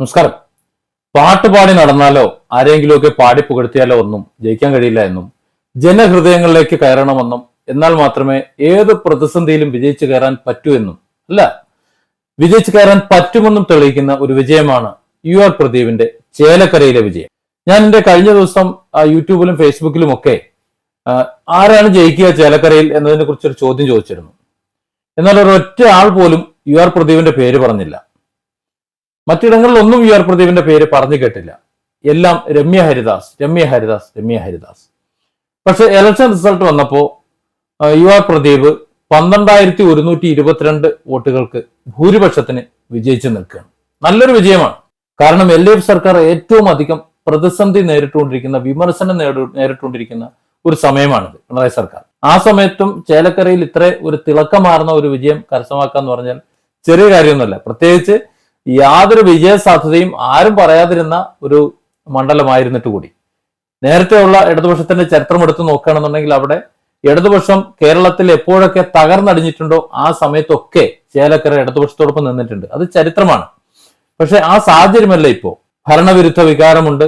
നമസ്കാരം. പാട്ടുപാടി നടന്നാലോ ആരെങ്കിലുമൊക്കെ പാടി പുകഴ്ത്തിയാലോ ഒന്നും ജയിക്കാൻ കഴിയില്ല എന്നും ജനഹൃദയങ്ങളിലേക്ക് കയറണമെന്നും എന്നാൽ മാത്രമേ ഏത് പ്രതിസന്ധിയിലും വിജയിച്ചു കയറാൻ പറ്റൂ എന്നും അല്ല? വിജയിച്ചു കയറാൻ പറ്റുമെന്നും തെളിയിക്കുന്ന ഒരു വിജയമാണ് യു ആർ പ്രദീപിന്റെ ചേലക്കരയിലെ വിജയം. ഞാൻ എന്റെ കഴിഞ്ഞ ദിവസം യൂട്യൂബിലും ഫേസ്ബുക്കിലും ഒക്കെ ആരാണ് ജയിക്കുക ചേലക്കരയിൽ എന്നതിനെ കുറിച്ചൊരു ചോദ്യം ചോദിച്ചിരുന്നു. എന്നാൽ ഒരൊറ്റ ആൾ പോലും യു ആർ പ്രദീപിന്റെ പേര് പറഞ്ഞില്ല. മറ്റിടങ്ങളിലൊന്നും യു ആർ പ്രദീപിന്റെ പേര് പറഞ്ഞു കേട്ടില്ല. എല്ലാം രമ്യ ഹരിദാസ് രമ്യ ഹരിദാസ് രമ്യ ഹരിദാസ്. പക്ഷെ ഇലക്ഷൻ റിസൾട്ട് വന്നപ്പോ ആ, യു ആർ പ്രദീപ് പന്ത്രണ്ടായിരത്തി ഒരുന്നൂറ്റി ഇരുപത്തിരണ്ട് വോട്ടുകൾക്ക് ഭൂരിപക്ഷത്തിന് വിജയിച്ചു നിൽക്കുകയാണ്. നല്ലൊരു വിജയമാണ്. കാരണം എൽ ഡി എഫ് സർക്കാർ ഏറ്റവും അധികം പ്രതിസന്ധി നേരിട്ടുകൊണ്ടിരിക്കുന്ന വിമർശനം നേരിട്ടുകൊണ്ടിരിക്കുന്ന ഒരു സമയമാണിത് പിണറായി സർക്കാർ. ആ സമയത്തും ചേലക്കരയിൽ ഇത്ര ഒരു തിളക്കമാർന്ന ഒരു വിജയം കരസ്ഥമാക്കാന്ന് പറഞ്ഞാൽ ചെറിയ കാര്യമൊന്നുമല്ല. പ്രത്യേകിച്ച് യാതൊരു വിജയ സാധ്യതയും ആരും പറയാതിരുന്ന ഒരു മണ്ഡലമായിരുന്നിട്ട് കൂടി നേരത്തെയുള്ള ഇടതുപക്ഷത്തിന്റെ ചരിത്രം എടുത്തു നോക്കുകയാണെന്നുണ്ടെങ്കിൽ അവിടെ ഇടതുപക്ഷം കേരളത്തിൽ എപ്പോഴൊക്കെ തകർന്നടിഞ്ഞിട്ടുണ്ടോ ആ സമയത്തൊക്കെ ചേലക്കര ഇടതുപക്ഷത്തോടൊപ്പം നിന്നിട്ടുണ്ട്. അത് ചരിത്രമാണ്. പക്ഷെ ആ സാഹചര്യമല്ല ഇപ്പോ ഭരണവിരുദ്ധ വികാരമുണ്ട്.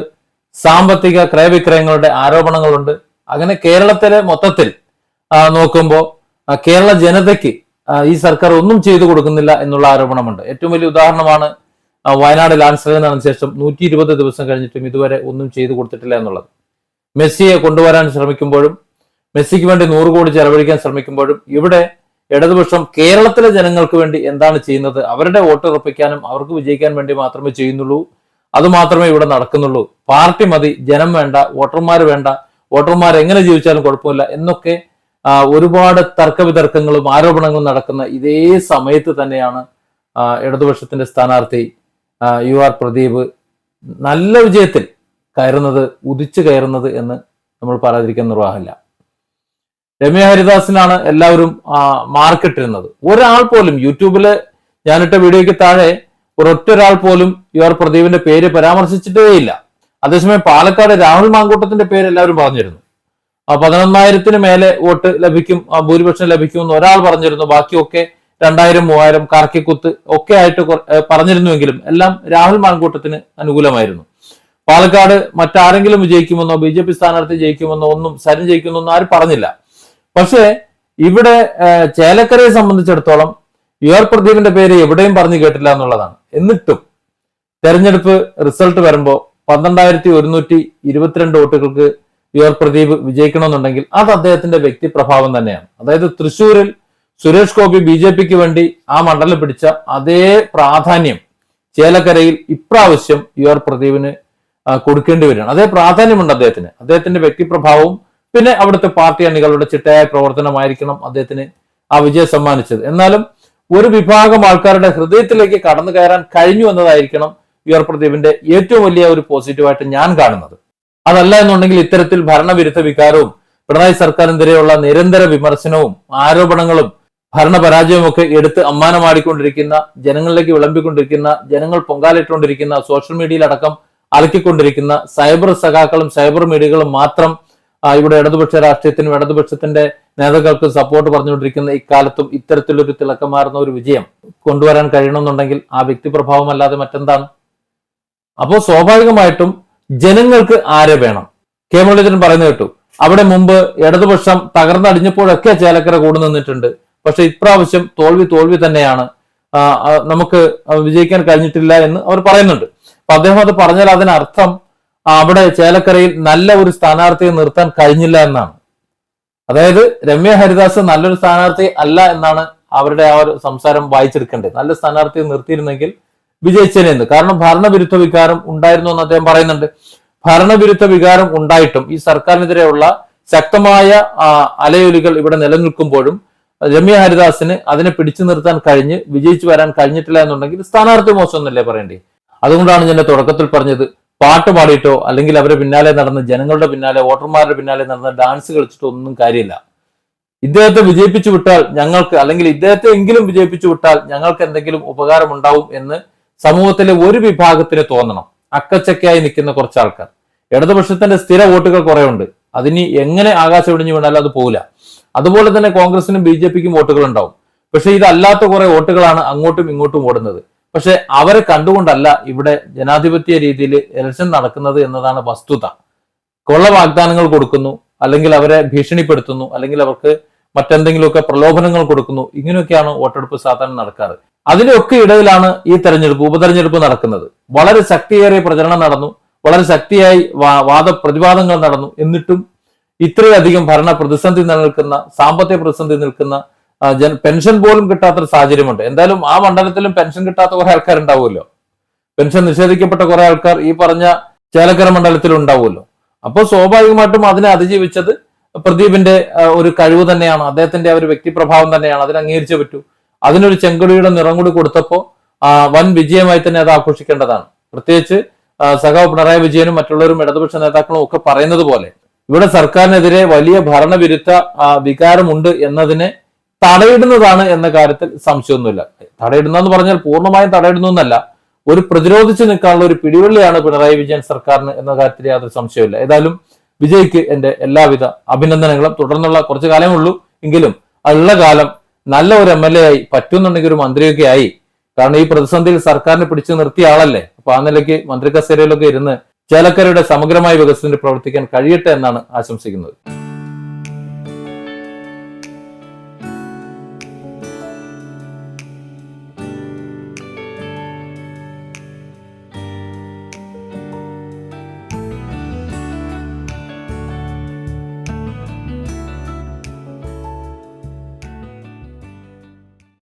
സാമ്പത്തിക ക്രയവിക്രയങ്ങളുടെ ആരോപണങ്ങളുണ്ട്. അങ്ങനെ കേരളത്തിലെ മൊത്തത്തിൽ നോക്കുമ്പോൾ നോക്കുമ്പോ കേരള ജനതയ്ക്ക് ഈ സർക്കാർ ഒന്നും ചെയ്തു കൊടുക്കുന്നില്ല എന്നുള്ള ആരോപണമുണ്ട്. ഏറ്റവും വലിയ ഉദാഹരണമാണ് വയനാട് ലാൻഡ് നടന്ന ശേഷം നൂറ്റി ഇരുപത് ദിവസം കഴിഞ്ഞിട്ടും ഇതുവരെ ഒന്നും ചെയ്തു കൊടുത്തിട്ടില്ല എന്നുള്ളത്. മെസ്സിയെ കൊണ്ടുവരാൻ ശ്രമിക്കുമ്പോഴും മെസ്സിക്ക് വേണ്ടി നൂറ് കോടി ചെലവഴിക്കാൻ ശ്രമിക്കുമ്പോഴും ഇവിടെ ഇടതുപക്ഷം കേരളത്തിലെ ജനങ്ങൾക്ക് വേണ്ടി എന്താണ് ചെയ്യുന്നത്? അവരുടെ വോട്ട് ഉറപ്പിക്കാനും അവർക്ക് വിജയിക്കാൻ വേണ്ടി മാത്രമേ ചെയ്യുന്നുള്ളൂ. അത് മാത്രമേ ഇവിടെ നടക്കുന്നുള്ളൂ. പാർട്ടി മതി ജനം വേണ്ട വോട്ടർമാർ വേണ്ട വോട്ടർമാർ എങ്ങനെ ജീവിച്ചാലും കുഴപ്പമില്ല എന്നൊക്കെ ഒരുപാട് തർക്കവിതർക്കങ്ങളും ആരോപണങ്ങളും നടക്കുന്ന ഇതേ സമയത്ത് തന്നെയാണ് ഇടതുപക്ഷത്തിന്റെ സ്ഥാനാർത്ഥി യു ആർ പ്രദീപ് നല്ല വിജയത്തിൽ കയറുന്നത് ഉദിച്ചു കയറുന്നത് എന്ന് നമ്മൾ പറയാതിരിക്കാൻ നിർവാഹമില്ല. രമ്യ ഹരിദാസിനാണ് എല്ലാവരും മാർക്കിട്ടിരുന്നത്. ഒരാൾ പോലും യൂട്യൂബിൽ ഞാനിട്ട വീഡിയോയ്ക്ക് താഴെ ഒരൊറ്റ ഒരാൾ പോലും യു ആർ പ്രദീപിന്റെ പേര് പരാമർശിച്ചിട്ടേയില്ല. അതേസമയം പാലക്കാട് രാഹുൽ മാങ്കൂട്ടത്തിന്റെ പേര് എല്ലാവരും പറഞ്ഞിരുന്നു. പതിനൊന്നായിരത്തിന് മേലെ വോട്ട് ലഭിക്കും ഭൂരിപക്ഷം ലഭിക്കും എന്ന് ഒരാൾ പറഞ്ഞിരുന്നു. ബാക്കിയൊക്കെ രണ്ടായിരം മൂവായിരം കാർക്കിക്കുത്ത് ഒക്കെ ആയിട്ട് പറഞ്ഞിരുന്നുവെങ്കിലും എല്ലാം രാഹുൽ മാൻകൂട്ടത്തിന് അനുകൂലമായിരുന്നു. പാലക്കാട് മറ്റാരെങ്കിലും വിജയിക്കുമെന്നോ ബി ജെ പി സ്ഥാനാർത്ഥി ജയിക്കുമെന്നോ ഒന്നും സരൻ ജയിക്കുമെന്നോ ആരും പറഞ്ഞില്ല. പക്ഷേ ഇവിടെ ചേലക്കരയെ സംബന്ധിച്ചിടത്തോളം യു ആർ പ്രദീപിന്റെ പേര് എവിടെയും പറഞ്ഞു കേട്ടില്ല എന്നുള്ളതാണ്. എന്നിട്ടും തെരഞ്ഞെടുപ്പ് റിസൾട്ട് വരുമ്പോൾ പന്ത്രണ്ടായിരത്തി ഒരുന്നൂറ്റി ഇരുപത്തിരണ്ട് വോട്ടുകൾക്ക് ആർ പ്രദീപ് വിജയിക്കണമെന്നുണ്ടെങ്കിൽ അത് അദ്ദേഹത്തിന്റെ വ്യക്തിപ്രഭാവം തന്നെയാണ്. അതായത് തൃശൂരിൽ സുരേഷ് ഗോപി ബി ജെ പിക്ക് വേണ്ടി ആ മണ്ഡലം പിടിച്ച അതേ പ്രാധാന്യം ചേലക്കരയിൽ ഇപ്രാവശ്യം ആർ പ്രദീപിന് കൊടുക്കേണ്ടി വരികയാണ്. അതേ പ്രാധാന്യമുണ്ട് അദ്ദേഹത്തിന്. അദ്ദേഹത്തിന്റെ വ്യക്തിപ്രഭാവവും പിന്നെ അവിടുത്തെ പാർട്ടി അണികളുടെ ചിട്ടയായ പ്രവർത്തനമായിരിക്കണം അദ്ദേഹത്തിന് ആ വിജയം സമ്മാനിച്ചത്. എന്നാലും ഒരു വിഭാഗം ആൾക്കാരുടെ ഹൃദയത്തിലേക്ക് കടന്നു കയറാൻ കഴിഞ്ഞു എന്നതായിരിക്കണം യു ആർ പ്രദീപിന്റെ ഏറ്റവും വലിയ ഒരു പോസിറ്റീവായിട്ട് ഞാൻ കാണുന്നത്. അതല്ല എന്നുണ്ടെങ്കിൽ ഇത്തരത്തിൽ ഭരണവിരുദ്ധ വികാരവും പിണറായി സർക്കാരിനെതിരെയുള്ള നിരന്തര വിമർശനവും ആരോപണങ്ങളും ഭരണപരാജയവും ഒക്കെ എടുത്ത് അമ്മാനമാടിക്കൊണ്ടിരിക്കുന്ന ജനങ്ങളിലേക്ക് വിളമ്പിക്കൊണ്ടിരിക്കുന്ന ജനങ്ങൾ പൊങ്കാലിട്ടുകൊണ്ടിരിക്കുന്ന സോഷ്യൽ മീഡിയയിലടക്കം അലക്കിക്കൊണ്ടിരിക്കുന്ന സൈബർ സഖാക്കളും സൈബർ മീഡിയകളും മാത്രം ഇവിടെ ഇടതുപക്ഷ രാഷ്ട്രീയത്തിനും ഇടതുപക്ഷത്തിന്റെ നേതാക്കൾക്ക് സപ്പോർട്ട് പറഞ്ഞുകൊണ്ടിരിക്കുന്ന ഇക്കാലത്തും ഇത്തരത്തിലൊരു തിളക്കമാർന്ന ഒരു വിജയം കൊണ്ടുവരാൻ കഴിയണമെന്നുണ്ടെങ്കിൽ ആ വ്യക്തിപ്രഭാവം അല്ലാതെ മറ്റെന്താണ്? അപ്പോൾ സ്വാഭാവികമായിട്ടും ജനങ്ങൾക്ക് ആരെ വേണം? കെ മുരളീധരൻ പറയുന്നത് കേട്ടു. അവിടെ മുമ്പ് ഇടതുപക്ഷം തകർന്നടിഞ്ഞപ്പോഴൊക്കെ ചേലക്കര കൂടെ നിന്നിട്ടുണ്ട്. പക്ഷെ ഇപ്രാവശ്യം തോൽവി തോൽവി തന്നെയാണ്. നമുക്ക് വിജയിക്കാൻ കഴിഞ്ഞിട്ടില്ല എന്ന് അവർ പറയുന്നുണ്ട്. അപ്പൊ അദ്ദേഹം അത് പറഞ്ഞാൽ അതിനർത്ഥം അവിടെ ചേലക്കരയിൽ നല്ല ഒരു സ്ഥാനാർത്ഥിയെ നിർത്താൻ കഴിഞ്ഞില്ല എന്നാണ്. അതായത് രമ്യ ഹരിദാസ് നല്ലൊരു സ്ഥാനാർത്ഥി അല്ല എന്നാണ് അവരുടെ ആ ഒരു സംസാരം വായിച്ചെടുക്കേണ്ടത്. നല്ല സ്ഥാനാർത്ഥിയെ നിർത്തിയിരുന്നെങ്കിൽ വിജയിച്ചേനെന്ന് കാരണം ഭരണവിരുദ്ധ വികാരം ഉണ്ടായിരുന്നു എന്ന് അദ്ദേഹം പറയുന്നുണ്ട്. ഭരണവിരുദ്ധ വികാരം ഉണ്ടായിട്ടും ഈ സർക്കാരിനെതിരെയുള്ള ശക്തമായ അലയൊലികൾ ഇവിടെ നിലനിൽക്കുമ്പോഴും രമ്യ ഹരിദാസിന് അതിനെ പിടിച്ചു നിർത്താൻ കഴിഞ്ഞ് വിജയിച്ചു വരാൻ കഴിഞ്ഞിട്ടില്ല എന്നുണ്ടെങ്കിൽ സ്ഥാനാർത്ഥി മോശമൊന്നല്ലേ പറയേണ്ടി? അതുകൊണ്ടാണ് ഞാൻ തുടക്കത്തിൽ പറഞ്ഞത് പാട്ട് പാടിയിട്ടോ അല്ലെങ്കിൽ അവരെ പിന്നാലെ നടന്ന് ജനങ്ങളുടെ പിന്നാലെ വോട്ടർമാരുടെ പിന്നാലെ നടന്ന ഡാൻസ് കളിച്ചിട്ടോ ഒന്നും കാര്യമില്ല. ഇദ്ദേഹത്തെ വിജയിപ്പിച്ചു വിട്ടാൽ ഞങ്ങൾക്ക് അല്ലെങ്കിൽ ഇദ്ദേഹത്തെ എങ്കിലും വിജയിപ്പിച്ചു വിട്ടാൽ ഞങ്ങൾക്ക് എന്തെങ്കിലും ഉപകാരം ഉണ്ടാവും എന്ന് സമൂഹത്തിലെ ഒരു വിഭാഗത്തിന് തോന്നണം. അക്കച്ചക്കയായി നിൽക്കുന്ന കുറച്ച് ആൾക്കാർ ഇടതുപക്ഷത്തിന്റെ സ്ഥിര വോട്ടുകൾ കുറെ ഉണ്ട് അതിനി എങ്ങനെ ആകാശം ഇടിഞ്ഞു വീണാലും അത് പോകില്ല അതുപോലെ തന്നെ കോൺഗ്രസിനും ബി ജെ പിക്കും വോട്ടുകൾ ഉണ്ടാവും പക്ഷെ ഇതല്ലാത്ത കുറെ വോട്ടുകളാണ് അങ്ങോട്ടും ഇങ്ങോട്ടും ഓടുന്നത്. പക്ഷെ അവരെ കണ്ടുകൊണ്ടല്ല ഇവിടെ ജനാധിപത്യ രീതിയിൽ ഇലക്ഷൻ നടക്കുന്നത് എന്നതാണ് വസ്തുത. കൊള്ള വാഗ്ദാനങ്ങൾ കൊടുക്കുന്നു അല്ലെങ്കിൽ അവരെ ഭീഷണിപ്പെടുത്തുന്നു അല്ലെങ്കിൽ അവർക്ക് മറ്റെന്തെങ്കിലുമൊക്കെ പ്രലോഭനങ്ങൾ കൊടുക്കുന്നു. ഇങ്ങനെയൊക്കെയാണ് വോട്ടെടുപ്പ് സാധാരണ നടക്കാറ്. അതിനൊക്കെ ഇടയിലാണ് ഈ തെരഞ്ഞെടുപ്പ് ഉപതെരഞ്ഞെടുപ്പ് നടക്കുന്നത്. വളരെ ശക്തിയേറിയ പ്രചരണം നടന്നു വളരെ ശക്തിയായി വാദ പ്രതിവാദങ്ങൾ നടന്നു. എന്നിട്ടും ഇത്രയധികം ഭരണ പ്രതിസന്ധി നിലനിൽക്കുന്ന സാമ്പത്തിക പ്രതിസന്ധി നിൽക്കുന്ന ജന പെൻഷൻ പോലും കിട്ടാത്തൊരു സാഹചര്യമുണ്ട്. എന്തായാലും ആ മണ്ഡലത്തിലും പെൻഷൻ കിട്ടാത്ത കുറെ ആൾക്കാരുണ്ടാവുമല്ലോ. പെൻഷൻ നിഷേധിക്കപ്പെട്ട കുറെ ആൾക്കാർ ഈ പറഞ്ഞ ചേലക്കര മണ്ഡലത്തിൽ ഉണ്ടാവുമല്ലോ. അപ്പോൾ സ്വാഭാവികമായിട്ടും അതിനെ അതിജീവിച്ചത് പ്രദീപിന്റെ ഒരു കഴിവ് തന്നെയാണ്. അദ്ദേഹത്തിന്റെ ഒരു വ്യക്തിപ്രഭാവം തന്നെയാണ്. അതിനെ അംഗീകരിച്ചേ പറ്റൂ. അതിനൊരു ചെങ്കൊടിയുടെ നിറം കൂടി കൊടുത്തപ്പോൾ വൻ വിജയമായി തന്നെ അത് ആഘോഷിക്കേണ്ടതാണ്. പ്രത്യേകിച്ച് സഖാവ് പിണറായി വിജയനും മറ്റുള്ളവരും ഇടതുപക്ഷ നേതാക്കളും ഒക്കെ പറയുന്നത് പോലെ ഇവിടെ സർക്കാരിനെതിരെ വലിയ ഭരണവിരുദ്ധ വികാരമുണ്ട് എന്നതിനെ തടയിടുന്നതാണ് എന്ന കാര്യത്തിൽ സംശയമൊന്നുമില്ല. തടയിടുന്ന എന്ന് പറഞ്ഞാൽ പൂർണമായും തടയിടുന്നു ഒരു പ്രതിരോധിച്ചു നിൽക്കാനുള്ള ഒരു പിടിവള്ളിയാണ് പിണറായി വിജയൻ സർക്കാരിന് എന്ന കാര്യത്തിൽ യാതൊരു സംശയമില്ല ഏതായാലും വിജയ്ക്ക് എന്റെ എല്ലാവിധ അഭിനന്ദനങ്ങളും. തുടർന്നുള്ള കുറച്ചു കാലമേ ഉള്ളൂ. എങ്കിലും ഉള്ള കാലം നല്ല ഒരു എം എൽ എ ആയി പറ്റുന്നുണ്ടെങ്കിൽ ഒരു മന്ത്രിയൊക്കെ ആയി. കാരണം ഈ പ്രതിസന്ധിയിൽ സർക്കാരിനെ പിടിച്ചു നിർത്തിയ ആളല്ലേ? അപ്പൊ ആ നിലയ്ക്ക് മന്ത്രി കസേരയിലൊക്കെ ഇരുന്ന് ചേലക്കരയുടെ സമഗ്രമായ വികസനത്തിൽ പ്രവർത്തിക്കാൻ കഴിയട്ടെ എന്നാണ് ആശംസിക്കുന്നത്.